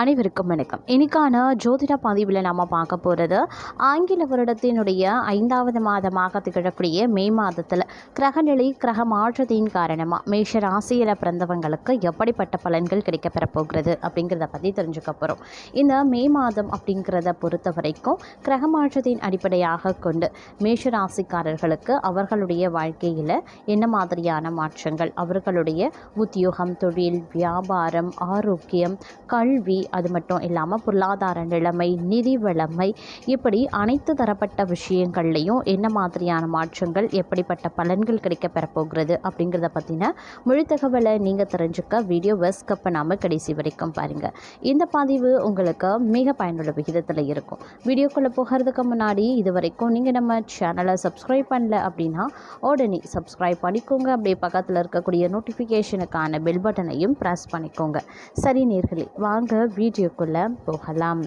அனைவருக்கும் வணக்கம். இன்னைக்கான ஜோதிட பதிவில் நாம் பார்க்க போகிறது ஆங்கில வருடத்தினுடைய ஐந்தாவது மாதமாக திகழக்கூடிய மே மாதத்தில் கிரகநிலை கிரக மாற்றத்தின் காரணமாக மேஷ ராசியில் பிறந்தவங்களுக்கு எப்படிப்பட்ட பலன்கள் கிடைக்கப்பெற போகிறது அப்படிங்கிறத பற்றி தெரிஞ்சுக்க போகிறோம் இந்த மே மாதம் அப்படிங்கிறத பொறுத்த வரைக்கும் கிரக மாற்றத்தின் அடிப்படையாக கொண்டு மேஷ ராசிக்காரர்களுக்கு அவர்களுடைய வாழ்க்கையில் என்ன மாதிரியான மாற்றங்கள்? அவர்களுடைய உத்தியோகம் தொழில் வியாபாரம் ஆரோக்கியம் கல்வி அது மட்டும் இல்லாமல் பொருளாதார நிலைமை நிதி வளமை இப்படி அனைத்து தரப்பட்ட விஷயங்கள்லையும் என்ன மாதிரியான மாற்றங்கள் எப்படிப்பட்ட பலன்கள் கிடைக்க பெறப்போகிறது அப்படிங்கிறத பற்றின முழு தகவலை நீங்கள் தெரிஞ்சுக்க வீடியோ ஸ்கப் பண்ணாமல் கடைசி வரைக்கும் பாருங்கள் இந்த பதிவு உங்களுக்கு மிக பயனுள்ள விகிதத்தில் இருக்கும். வீடியோக்குள்ளே போகிறதுக்கு முன்னாடி இது வரைக்கும் நீங்கள் நம்ம சேனலை சப்ஸ்கிரைப் பண்ணல அப்படின்னா உடனே சப்ஸ்கிரைப் பண்ணிக்கோங்க. அப்படியே பக்கத்தில் இருக்கக்கூடிய நோட்டிஃபிகேஷனுக்கான பெல் பட்டனையும் ப்ரெஸ் பண்ணிக்கோங்க. சரி நேர்களே வாங்க வீடியோக்குள்ளே போகலாம்.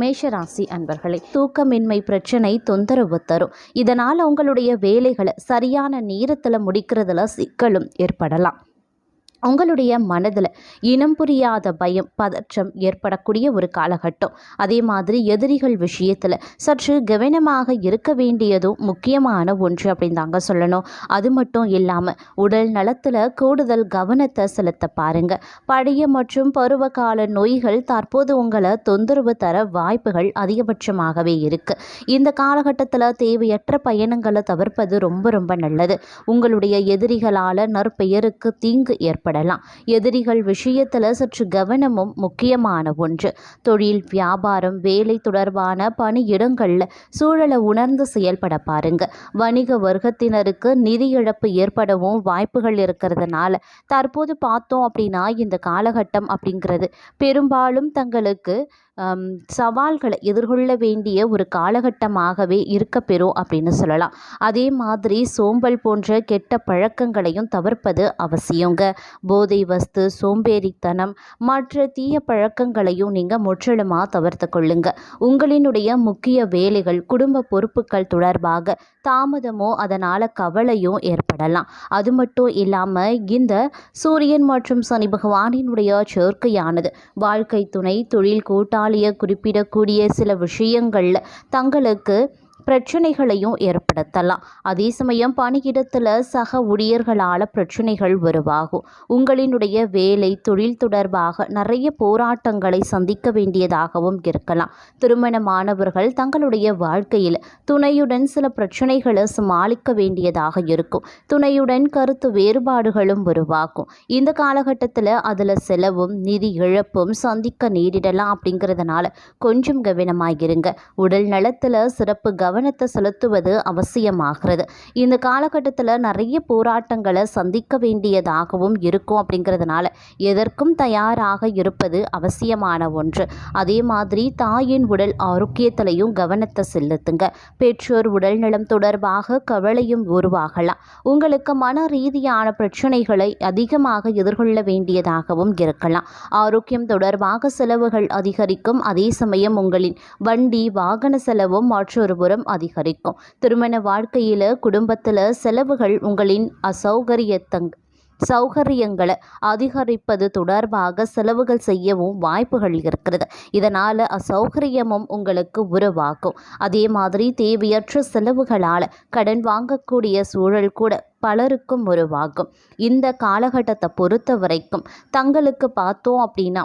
மேஷராசி அன்பர்களே தூக்கமின்மை பிரச்சனை தொந்தரவு தரும். இதனால் உங்களுடைய வேலைகளை சரியான நேரத்தில் முடிக்கிறதுல சிக்கலும் ஏற்படலாம். உங்களுடைய மனதில் இனம் புரியாத பயம் பதற்றம் ஏற்படக்கூடிய ஒரு காலகட்டம். அதே மாதிரி எதிரிகள் விஷயத்தில் சற்று கவனமாக இருக்க வேண்டியதும் முக்கியமான ஒன்று அப்படின்னு தாங்க சொல்லணும். அது மட்டும் இல்லாமல் உடல் நலத்தில் கூடுதல் கவனத்தை செலுத்த பாருங்க. பழைய மற்றும் பருவகால நோய்கள் தற்போது உங்களை தொந்தரவு தர வாய்ப்புகள் அதிகபட்சமாகவே இருக்கு. இந்த காலகட்டத்தில் தேவையற்ற பயணங்களை தவிர்ப்பது ரொம்ப ரொம்ப நல்லது. உங்களுடைய எதிரிகளால் நற்பெயருக்கு தீங்கு ஏற்பட ஏற்படலாம் எதிரிகள் விஷயத்தில் சற்று கவனமும் முக்கியமான ஒன்று. தொழில் வியாபாரம் வேலை தொடர்பான பணியிடங்களில் சூழலை உணர்ந்து செயல்பட பாருங்க. வணிக வர்க்கத்தினருக்கு நிதி இழப்பு ஏற்படவும் வாய்ப்புகள் இருக்கிறதுனால தற்போது பார்த்தோம் அப்படின்னா இந்த காலகட்டம் அப்படிங்கிறது பெரும்பாலும் தங்களுக்கு சவால்களை எதிர்கொள்ள வேண்டிய ஒரு காலகட்டமாகவே இருக்கப்பெறும் அப்படின்னு சொல்லலாம். அதே மாதிரி சோம்பல் போன்ற கெட்ட பழக்கங்களையும் தவிர்ப்பது அவசியங்க. போதை வஸ்து சோம்பேறித்தனம் மற்ற தீய பழக்கங்களையும் நீங்கள் முற்றிலுமாக தவிர்த்து கொள்ளுங்க. உங்களினுடைய முக்கிய வேலைகள் குடும்ப பொறுப்புகள் தொடர்பாக தாமதமோ அதனால் கவலையும் ஏற்படலாம். அது மட்டும் இல்லாமல் இந்த சூரியன் மற்றும் சனி பகவானினுடைய சேர்க்கையானது வாழ்க்கை துணை தொழில் கூட்டாளியை குறிப்பிடக்கூடிய சில விஷயங்கள் தங்களுக்கு பிரச்சனைகளையும் ஏற்படுத்தலாம். அதே சமயம் பணியிடத்தில் சக ஊழியர்களால் பிரச்சனைகள் உருவாகும். உங்களினுடைய வேலை தொழில் தொடர்பாக நிறைய போராட்டங்களை சந்திக்க வேண்டியதாகவும் இருக்கலாம். திருமணமானவர்கள் தங்களுடைய வாழ்க்கையில் துணையுடன் சில பிரச்சனைகளை சமாளிக்க வேண்டியதாக இருக்கும். துணையுடன் கருத்து வேறுபாடுகளும் உருவாகும். இந்த காலகட்டத்தில் அதில் செலவும் நிதி இழப்பும் சந்திக்க நேரிடலாம் அப்படிங்கிறதுனால கொஞ்சம் கவனமாகிருங்க உடல் நலத்தில் சிறப்பு கவனம் கவனத்தை செலுத்துவது அவசியமாகிறது. இந்த காலகட்டத்தில் நிறைய போராட்டங்களை சந்திக்க வேண்டியதாகவும் இருக்கும் அப்படிங்கிறதுனால எதற்கும் தயாராக இருப்பது அவசியமான ஒன்று. அதே மாதிரி தாயின் உடல் ஆரோக்கியத்திலையும் கவனத்தை செலுத்துங்க. பெற்றோர் உடல் நலம் தொடர்பாக கவலையும் உருவாகலாம். உங்களுக்கு மன ரீதியான பிரச்சனைகளை அதிகமாக எதிர்கொள்ள வேண்டியதாகவும் இருக்கலாம். ஆரோக்கியம் தொடர்பாக செலவுகள் அதிகரிக்கும். அதே சமயம் உங்களின் வண்டி வாகன செலவும் மற்றொரு புறம் அதிகரிக்கும். திருமண வாழ்க்கையில் குடும்பத்தில் செலவுகள் உங்களின் அசௌகரியத்தங் சௌகரியங்களை அதிகரிப்பது தொடர்பாக செலவுகள் செய்யவும் வாய்ப்புகள் இருக்கிறது. இதனால் அசௌகரியமும் உங்களுக்கு உருவாகும். அதே மாதிரி தேவையற்ற செலவுகளால் கடன் வாங்கக்கூடிய சூழல் கூட பலருக்கும் உருவாகும். இந்த காலகட்டத்தை பொறுத்த வரைக்கும் தங்களுக்கு பார்த்தோம் அப்படின்னா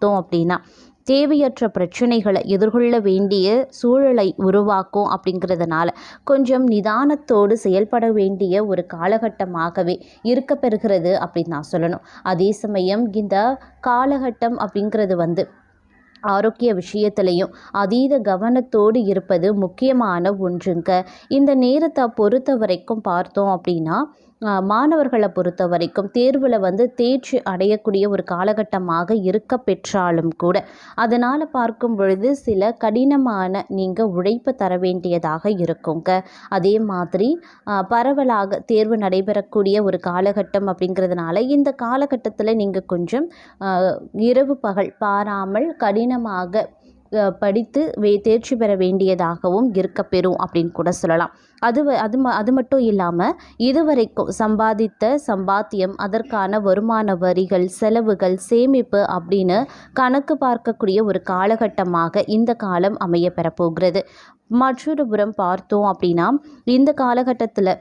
பார்த்தோம் அப்படின்னா தேவையற்ற பிரச்சனைகளை எதிர்கொள்ள வேண்டிய சூழலை உருவாக்கும் அப்படிங்கிறதுனால கொஞ்சம் நிதானத்தோடு செயல்பட வேண்டிய ஒரு காலகட்டமாகவே இருக்க பெறுகிறது அப்படின்னு நான் சொல்லணும். அதே சமயம் இந்த காலகட்டம் அப்படிங்கிறது வந்து ஆரோக்கிய விஷயத்திலையும் அதீத கவனத்தோடு இருப்பது முக்கியமான ஒன்றுங்க. இந்த நேரத்தை பொறுத்த வரைக்கும் பார்த்தோம் அப்படின்னா மாணவர்களை பொறுத்த வரைக்கும் தேர்வில் வந்து தேர்ச்சி அடையக்கூடிய ஒரு காலகட்டமாக இருக்க பெற்றாலும் கூட அதனால் பார்க்கும் பொழுது சில கடினமான நீங்கள் உழைப்பு தர வேண்டியதாக இருக்குங்க. அதே மாதிரி பரவலாக தேர்வு நடைபெறக்கூடிய ஒரு காலகட்டம் அப்படிங்கிறதுனால இந்த காலகட்டத்தில் நீங்கள் கொஞ்சம் இரவு பகல் பாராமல் கடினமாக படித்து வே தேர்ச்சி பெற வேண்டியதாகவும் இருக்கப்பெறும் அப்படின்னு கூட சொல்லலாம். அது அது ம அது மட்டும் இல்லாமல் இதுவரைக்கும் சம்பாதித்த சம்பாத்தியம் அதற்கான வருமான வரிகள் செலவுகள் சேமிப்பு அப்படின்னு கணக்கு பார்க்கக்கூடிய ஒரு காலகட்டமாக இந்த காலம் அமைய பெறப்போகிறது மற்றொரு புறம் பார்த்தோம் அப்படின்னா இந்த காலகட்டத்தில்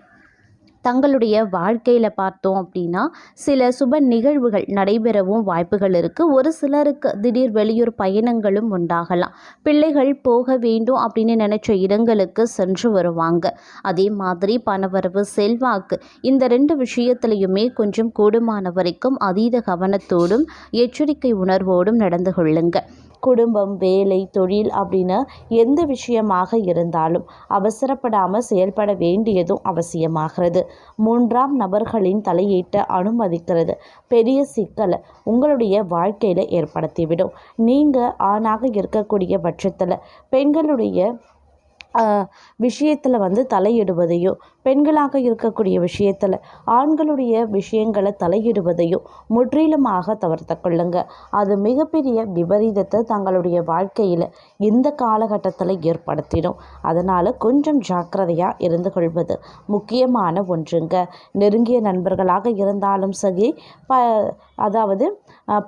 தங்களுடைய வாழ்க்கையில் பார்த்தோம் அப்படின்னா சில சுப நிகழ்வுகள் நடைபெறவும் வாய்ப்புகள் இருக்குது ஒரு சிலருக்கு திடீர் வெளியூர் பயணங்களும் உண்டாகலாம். பிள்ளைகள் போக வேண்டும் அப்படின்னு நினச்ச இடங்களுக்கு சென்று வருவாங்க. அதே மாதிரி பணவரவு செல்வாக்கு இந்த ரெண்டு விஷயத்துலையுமே கொஞ்சம் கூடுமான வரைக்கும் அதீத கவனத்தோடும் எச்சரிக்கை உணர்வோடும் நடந்து கொள்ளுங்கள் குடும்பம் வேலை தொழில் அப்படின்னு எந்த விஷயமாக இருந்தாலும் அவசரப்படாமல் செயல்பட வேண்டியதும் அவசியமாகிறது. மூன்றாம் நபர்களின் தலையீட்டை அனுமதிக்கிறது பெரிய சிக்கலை உங்களுடைய வாழ்க்கையில் ஏற்படுத்திவிடும். நீங்கள் ஆணாக இருக்கக்கூடிய பட்சத்தில் பெண்களுடைய விஷயத்தில் வந்து தலையிடுவதையோ பெண்களாக இருக்கக்கூடிய விஷயத்தில் ஆண்களுடைய விஷயங்களை தலையிடுவதையோ முற்றிலுமாக தவிர்த்து கொள்ளுங்க. அது மிகப்பெரிய விபரீதத்தை தங்களுடைய வாழ்க்கையில் இந்த காலகட்டத்தில் ஏற்படுத்திடும். அதனால் கொஞ்சம் ஜாக்கிரதையாக இருந்து கொள்வது முக்கியமான ஒன்றுங்க. நெருங்கிய நண்பர்களாக இருந்தாலும் சரி ப அதாவது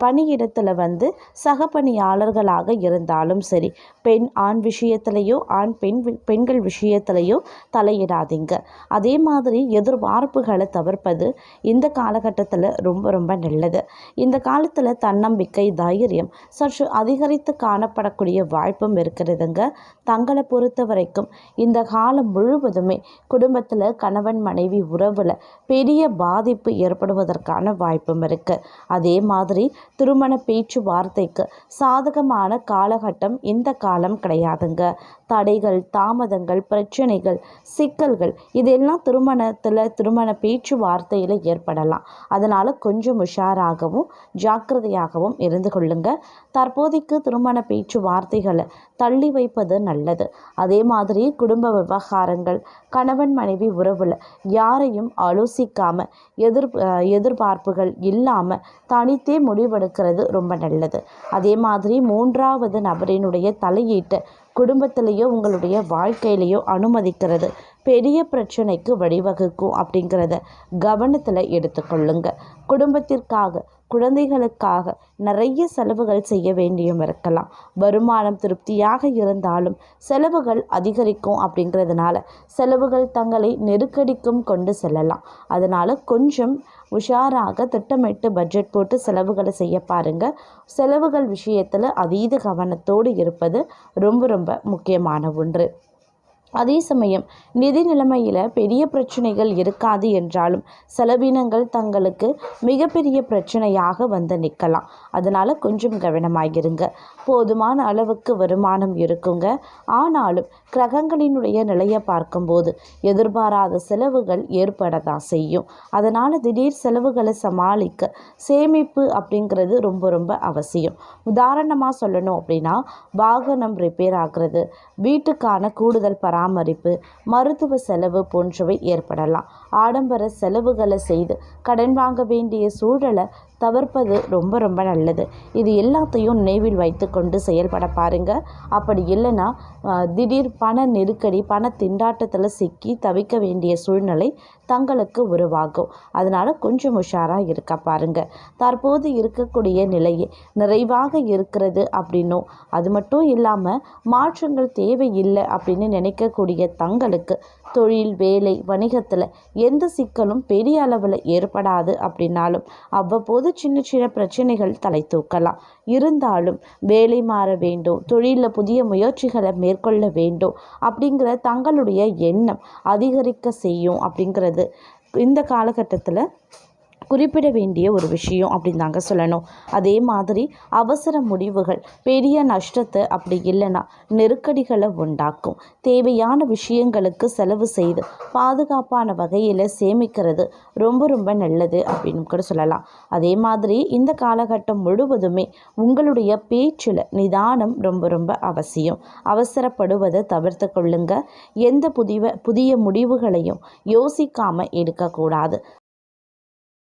பணியிடத்தில் வந்து சக பணியாளர்களாக இருந்தாலும் சரி பெண் ஆண் விஷயத்திலையோ ஆண் பெண் பெண்கள் விஷயத்திலையும் தலையிடாதீங்க. அதே மாதிரி எதிர்பார்ப்புகளை தவிர்ப்பது இந்த காலகட்டத்தில் ரொம்ப ரொம்ப நல்லது. இந்த காலத்தில் தன்னம்பிக்கை தைரியம் சற்று அதிகரித்து காணப்படக்கூடிய வாய்ப்பும் இருக்கிறதுங்க. தங்களை பொறுத்த வரைக்கும் இந்த காலம் முழுவதுமே குடும்பத்தில் கணவன் மனைவி உறவில் பெரிய பாதிப்பு ஏற்படுவதற்கான வாய்ப்பும் இருக்குது அதே மாதிரி திருமண பேச்சுவார்த்தைக்கு சாதகமான காலகட்டம் இந்த காலம் கிடையாதுங்க. தடைகள் தாமதங்கள் பிரச்சனைகள் சிக்கல்கள் இதெல்லாம் திருமணத்தில் திருமண பேச்சுவார்த்தையில் ஏற்படலாம். அதனால் கொஞ்சம் உஷாராகவும் ஜாக்கிரதையாகவும் இருந்து கொள்ளுங்க. தற்போதைக்கு திருமண பேச்சுவார்த்தைகளை தள்ளி வைப்பது நல்லது. அதே மாதிரி குடும்ப விவகாரங்கள் கணவன் மனைவி உறவில் யாரையும் ஆலோசிக்காமல் எதிர் எதிர்பார்ப்புகள் இல்லாமல் தனித்தே முடிவெடுக்கிறது ரொம்ப நல்லது. அதே மாதிரி மூன்றாவது நபரினுடைய தலையீட்டை குடும்பத்திலேயோ உங்களுடைய வாழ்க்கையிலையோ அனுமதிக்கிறது. பெரிய பிரச்சனைக்கு வழிவகுக்கும் அப்படிங்கிறத கவனத்தில் எடுத்துக்கொள்ளுங்க. குடும்பத்திற்காக குழந்தைகளுக்காக நிறைய செலவுகள் செய்ய வேண்டியும் இருக்கலாம். வருமானம் திருப்தியாக இருந்தாலும் செலவுகள் அதிகரிக்கும் அப்படிங்கிறதுனால செலவுகள் தங்களை நெருக்கடிக்கும் கொண்டு செல்லலாம். அதனால் கொஞ்சம் உஷாராக திட்டமிட்டு பட்ஜெட் போட்டு செலவுகளை செய்ய பாருங்க. செலவுகள் விஷயத்தில் அதீத கவனத்தோடு இருப்பது ரொம்ப ரொம்ப முக்கியமான ஒன்று. அதே சமயம் நிதி நிலைமையில் பெரிய பிரச்சனைகள் இருக்காது என்றாலும் செலவினங்கள் தங்களுக்கு மிகப்பெரிய பிரச்சனையாக வந்து நிற்கலாம். அதனால் கொஞ்சம் கவனமாகிருங்க. போதுமான அளவுக்கு வருமானம் இருக்குங்க. ஆனாலும் கிரகங்களினுடைய நிலையை பார்க்கும்போது எதிர்பாராத செலவுகள் ஏற்பட தான் செய்யும். அதனால் திடீர் செலவுகளை சமாளிக்க சேமிப்பு அப்படிங்கிறது ரொம்ப ரொம்ப அவசியம். உதாரணமாக சொல்லணும் அப்படின்னா வாகனம் ரிப்பேர் ஆகிறது வீட்டுக்கான கூடுதல் பராமரிப்பு மருத்துவ செலவு போன்றவை ஏற்படலாம். ஆடம்பர செலவுகளை செய்து கடன் வாங்க வேண்டிய சூழலை தவிர்ப்பது ரொம்ப ரொம்ப நல்லது. இது எல்லாத்தையும் நினைவில் வைத்துக்கொண்டு செயல்பட பாருங்கள் அப்படி இல்லைன்னா திடீர் பண நெருக்கடி பண திண்டாட்டத்தில் சிக்கி தவிக்க வேண்டிய சூழ்நிலை தங்களுக்கு உருவாகும். அதனால் கொஞ்சம் உஷாராக இருக்க பாருங்க. தற்போது இருக்கக்கூடிய நிலையே நிறைவாக இருக்கிறது அப்படின்னும் அது மட்டும் இல்லாமல் மாற்றங்கள் தேவையில்லை அப்படின்னு நினைக்கக்கூடிய தங்களுக்கு தொழில் வேலை வணிகத்தில் எந்த சிக்கலும் பெரிய அளவில் ஏற்படாது அப்படின்னாலும் அவ்வப்போது சின்ன சின்ன பிரச்சனைகள் தலை தூக்கலாம். இருந்தாலும் வேலை மாற வேண்டும் தொழிலில் புதிய முயற்சிகளை மேற்கொள்ள வேண்டும் அப்படிங்கிற தங்களுடைய எண்ணம் அதிகரிக்க செய்யும் அப்படிங்கிறது இந்த காலகட்டத்தில் குறிப்பிட வேண்டிய ஒரு விஷயம் அப்படின்னு தாங்க சொல்லணும். அதே மாதிரி அவசர முடிவுகள் பெரிய நஷ்டத்தை அப்படி இல்லைன்னா நெருக்கடிகளை உண்டாக்கும். தேவையான விஷயங்களுக்கு செலவு செய்து பாதுகாப்பான வகையில் சேமிக்கிறது ரொம்ப ரொம்ப நல்லது அப்படின்னு கூட சொல்லலாம். அதே மாதிரி இந்த காலகட்டம் முழுவதுமே உங்களுடைய பேச்சில் நிதானம் ரொம்ப ரொம்ப அவசியம். அவசரப்படுவதை தவிர்த்து கொள்ளுங்க. எந்த புதிய புதிய முடிவுகளையும் யோசிக்காமல் எடுக்கக்கூடாது